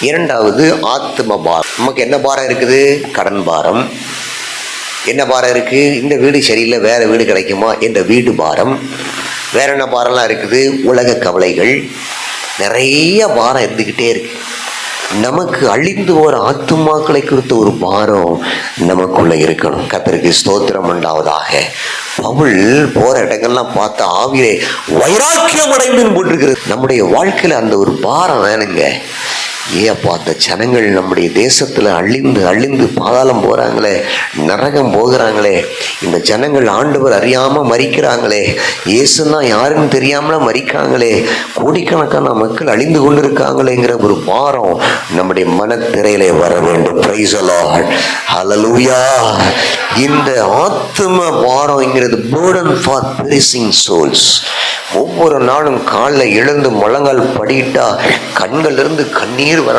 இரண்டாவது ஆத்ம பாரம். நமக்கு என்ன பாரம் இருக்குது? கடன் பாரம். என்ன பாரம் இருக்குது இந்த வீடு சரியில்லை வேறு வீடு கிடைக்குமா? என்ற வீடு பாரம். வேற என்ன பாரம்லாம் இருக்குது? உலக கவலைகள். நிறைய பாரம் இருந்துக்கிட்டே இருக்கு. நமக்கு அழிந்து போகிற ஆத்துமாக்களை குறித்த ஒரு பாரம் நமக்குள்ளே இருக்கணும். கத்திரிக்கு ஸ்தோத்திரம் உண்டாவதாக. பவுல் போற இடங்கள்லாம் பார்த்தா ஆவிலே வைராக்கியம் அடைந்து போட்டிருக்கிறது. நம்முடைய வாழ்க்கையில அந்த ஒரு பாரம் வேணுங்க. ஏப்பா அந்த ஜனங்கள் நம்முடைய தேசத்தில் அழிந்து அழிந்து பாதாளம் போகிறாங்களே நரகம் போகிறாங்களே இந்த ஜனங்கள் ஆண்டவர் அறியாமல் மறிக்கிறாங்களே இயேசுனா யாருன்னு தெரியாமல் மறிக்காங்களே கோடிக்கணக்கான மக்கள் அழிந்து கொண்டு இருக்காங்களேங்கிற ஒரு பாரம் நம்முடைய மனத்திரையிலே வர வேண்டும். பிரைசலா ஹலலூயா இந்த ஆத்ம பாரம்ங்கிறது பேர்டன் ஃபார் பெரிசிங் சோல்ஸ் ஒவ்வொரு நாளும் காலில் எழுந்து முழங்கால் படிட்டா கண்கள் இருந்து கண்ணீர் வரணும்.